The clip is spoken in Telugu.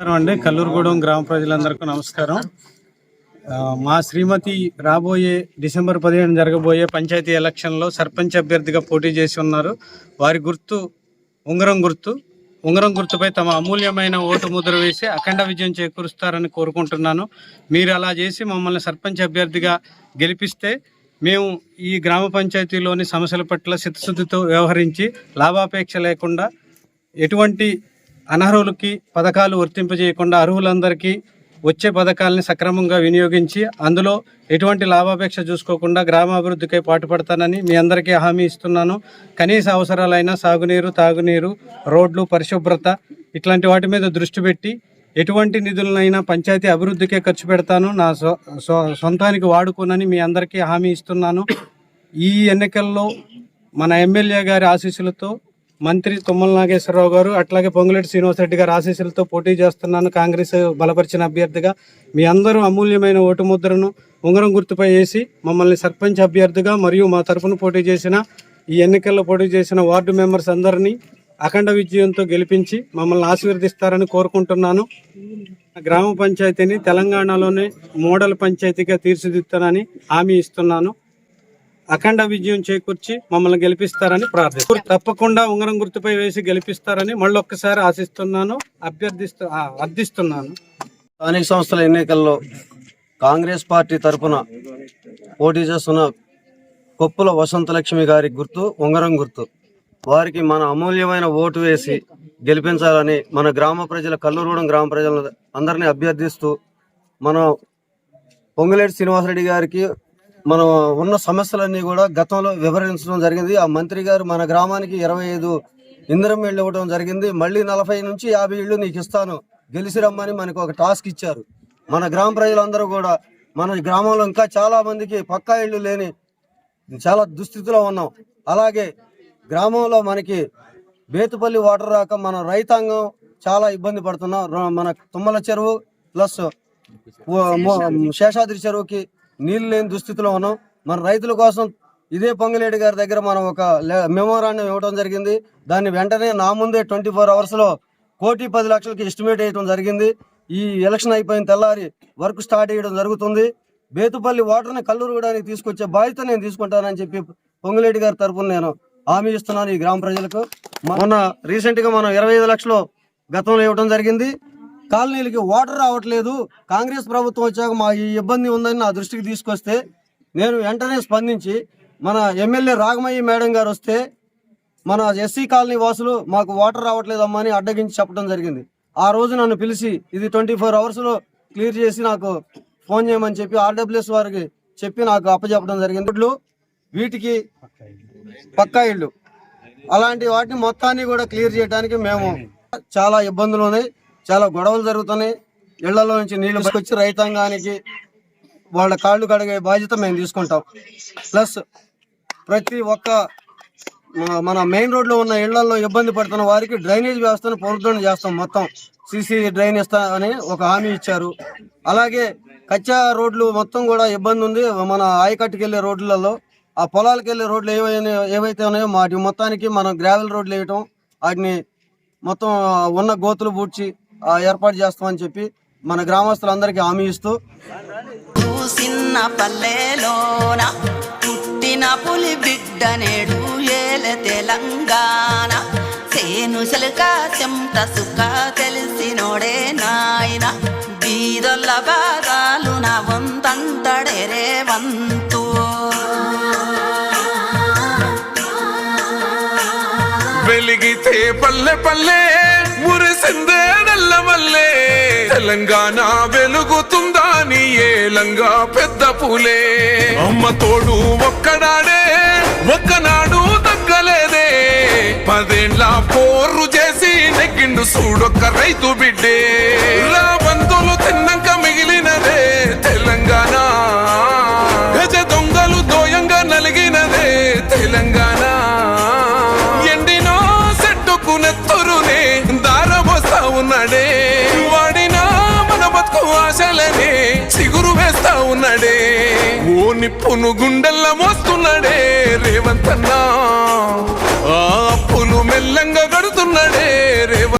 నమస్కారం అండి. కల్లూరుగూడెం గ్రామ ప్రజలందరికీ నమస్కారం. మా శ్రీమతి రాబోయే డిసెంబర్ పదిహేను జరగబోయే పంచాయతీ ఎలక్షన్లో సర్పంచ్ అభ్యర్థిగా పోటీ చేసి ఉన్నారు. వారి గుర్తు ఉంగరం గుర్తు. ఉంగరం గుర్తుపై తమ అమూల్యమైన ఓటు ముద్ర వేసి అఖండ విజయం చేకూరుస్తారని కోరుకుంటున్నాను. మీరు అలా చేసి మమ్మల్ని సర్పంచ్ అభ్యర్థిగా గెలిపిస్తే మేము ఈ గ్రామ పంచాయతీలోని సమస్యల పట్ల చిత్తశుద్ధితో వ్యవహరించి లాభాపేక్ష లేకుండా ఎటువంటి అనర్హులకి పథకాలు వర్తింపజేయకుండా అర్హులందరికీ వచ్చే పథకాలని సక్రమంగా వినియోగించి అందులో ఎటువంటి లాభాపేక్ష చూసుకోకుండా గ్రామాభివృద్ధికై పాటుపడతానని మీ అందరికీ హామీ ఇస్తున్నాను. కనీస అవసరాలైన సాగునీరు తాగునీరు రోడ్లు పరిశుభ్రత ఇట్లాంటి వాటి మీద దృష్టి పెట్టి ఎటువంటి నిధులనైనా పంచాయతీ అభివృద్ధికే ఖర్చు పెడతాను. నా సొ- సొంతానికి వాడుకోనని మీ అందరికీ హామీ ఇస్తున్నాను. ఈ ఎన్నికల్లో మన ఎమ్మెల్యే గారి ఆశీస్సులతో మంత్రి తుమ్మల నాగేశ్వరరావు గారు అట్లాగే పొంగులేటి శ్రీనివాసరెడ్డి గారు ఆశీస్సులతో పోటీ చేస్తున్నాను. కాంగ్రెస్ బలపరిచిన అభ్యర్థిగా మీ అందరూ అమూల్యమైన ఓటు ముద్రను ఉంగరం గుర్తుపై వేసి మమ్మల్ని సర్పంచ్ అభ్యర్థిగా మరియు మా తరఫున పోటీ చేసిన ఈ ఎన్నికల్లో పోటీ చేసిన వార్డు మెంబర్స్ అందరినీ అఖండ విజయంతో గెలిపించి మమ్మల్ని ఆశీర్వదిస్తారని కోరుకుంటున్నాను. గ్రామ పంచాయతీని తెలంగాణలోనే మోడల్ పంచాయతీగా తీర్చిదిద్దుతానని హామీ ఇస్తున్నాను. అఖండ విజయం చేకూర్చి మమ్మల్ని గెలిపిస్తారని ప్రార్థిస్తున్నాను తప్పకుండా ఉంగరం గుర్తుపై వేసి గెలిపిస్తారని మళ్ళొక్కసారి ఆశిస్తున్నాను అభ్యర్థిస్తూ అర్థిస్తున్నాను. స్థానిక సంస్థల ఎన్నికల్లో కాంగ్రెస్ పార్టీ తరపున పోటీ చేస్తున్న కొప్పుల వసంతలక్ష్మి గారి గుర్తు ఉంగరం గుర్తు. వారికి మన అమూల్యమైన ఓటు వేసి గెలిపించాలని మన గ్రామ ప్రజల కల్లూరుగూడెం గ్రామ ప్రజల అందరినీ అభ్యర్థిస్తూ మనం పొంగులేటి శ్రీనివాసరెడ్డి గారికి మనం ఉన్న సమస్యలన్నీ కూడా గతంలో వివరించడం జరిగింది. ఆ మంత్రి గారు మన గ్రామానికి ఇరవై ఐదు ఇందిరం ఇళ్ళు ఇవ్వడం జరిగింది. మళ్ళీ నలభై నుంచి యాభై ఇళ్ళు నీకు ఇస్తాను. గెలిచి రమ్మని మనకు ఒక టాస్క్ ఇచ్చారు. మన గ్రామ ప్రజలందరూ కూడా మన గ్రామంలో ఇంకా చాలా మందికి పక్కా ఇళ్ళు లేని చాలా దుస్థితిలో ఉన్నాం. అలాగే గ్రామంలో మనకి బేతుపల్లి వాటర్ రాక మన రైతాంగం చాలా ఇబ్బంది పడుతున్నాం. మన తుమ్మల చెరువు ప్లస్ శేషాద్రి చెరువుకి నీళ్ళు లేని దుస్థితిలో ఉన్నాం. మన రైతుల కోసం ఇదే పొంగిలేటి గారి దగ్గర మనం ఒక మెమోరాండం ఇవ్వడం జరిగింది. దాన్ని వెంటనే నా ముందే ట్వంటీ ఫోర్ అవర్స్లో కోటి పది లక్షలకి ఎస్టిమేట్ వేయడం జరిగింది. ఈ ఎలక్షన్ అయిపోయిన తెల్లారి వర్క్ స్టార్ట్ చేయడం జరుగుతుంది. బేతుపల్లి వాటర్ని కల్లూరుగూడానికి తీసుకొచ్చే బాధ్యత నేను తీసుకుంటానని చెప్పి పొంగులేటి గారి తరపున నేను హామీ ఇస్తున్నాను ఈ గ్రామ ప్రజలకు. మొన్న రీసెంట్గా మనం ఇరవై ఐదు లక్షలు గతంలో ఇవ్వడం జరిగింది. కాలనీలకి వాటర్ రావట్లేదు. కాంగ్రెస్ ప్రభుత్వం వచ్చాక మా ఈ ఇబ్బంది ఉందని నా దృష్టికి తీసుకొస్తే నేను వెంటనే స్పందించి మన ఎమ్మెల్యే రాగమయ్య మేడం గారు వస్తే మన ఎస్సీ కాలనీ వాసులు మాకు వాటర్ రావట్లేదమ్మా అని అడ్డగించి చెప్పడం జరిగింది. ఆ రోజు నన్ను పిలిచి ఇది ట్వంటీ ఫోర్ అవర్స్లో క్లియర్ చేసి నాకు ఫోన్ చేయమని చెప్పి ఆర్డబ్ల్యూఎస్ వారికి చెప్పి నాకు అప్పచెప్పడం జరిగింది. ఇట్లు వీటికి పక్కా ఇళ్ళు. అలాంటి వాటిని మొత్తాన్ని కూడా క్లియర్ చేయడానికి మేము చాలా ఇబ్బందులు ఉన్నాయి. చాలా గొడవలు జరుగుతున్నాయి. ఇళ్ళలో నుంచి నీళ్ళు వచ్చి రైతాంగానికి వాళ్ళ కాళ్ళు కడిగే బాధ్యత మేము తీసుకుంటాం. ప్లస్ ప్రతి ఒక్క మన- మెయిన్ రోడ్లో ఉన్న ఇళ్ళలో ఇబ్బంది పడుతున్న వారికి డ్రైనేజ్ వ్యవస్థను పునరుద్ధరణ చేస్తాం మొత్తం. సీసీ డ్రైన్ ఇస్తా అని ఒక హామీ ఇచ్చారు. అలాగే కచ్చా రోడ్లు మొత్తం కూడా ఇబ్బంది ఉంది. మన ఆయకట్టుకు వెళ్ళే రోడ్లలో ఆ పొలాలకు వెళ్ళే రోడ్లు ఏవైనా ఏవైతే ఉన్నాయో వాటి మొత్తానికి మనం గ్రావెల్ రోడ్లు వేయటం వాటిని మొత్తం ఉన్న గోతులు పూడ్చి ఏర్పాటు చేస్తామని చెప్పి మన గ్రామస్తులందరికీ హామీ ఇస్తూ చూసిన పల్లెలోన పుట్టిన పులి బిడ్డ నేడు ఏలే తెలంగాణ. సేను శిలక చెంత సుఖ తెలిసినోడే నాయన. బీదొల్ల బాగాలు నా వంతంతడే రేవంతు. వెలిగితే పల్లె పల్లె. మురిసిందే నల్లమల్లే. తెలంగాణ వెలుగుతుందా నీ ఏలంగా పెద్ద పూలే. అమ్మ తోడు ఒక్కడాడే ఒక్కనాడు తగ్గలేదే. పదేండ్ల పోర్రు చేసి నెగ్గిండు సూడొక్క రైతు బిడ్డే. ఆశలని చిగురు వేస్తా ఉన్నాడే. ఓ నిప్పును గుండెల్లా మోస్తున్నాడే రేవంతన్నా. ఆ అప్పులు మెల్లంగా గడుతున్నాడే రేవ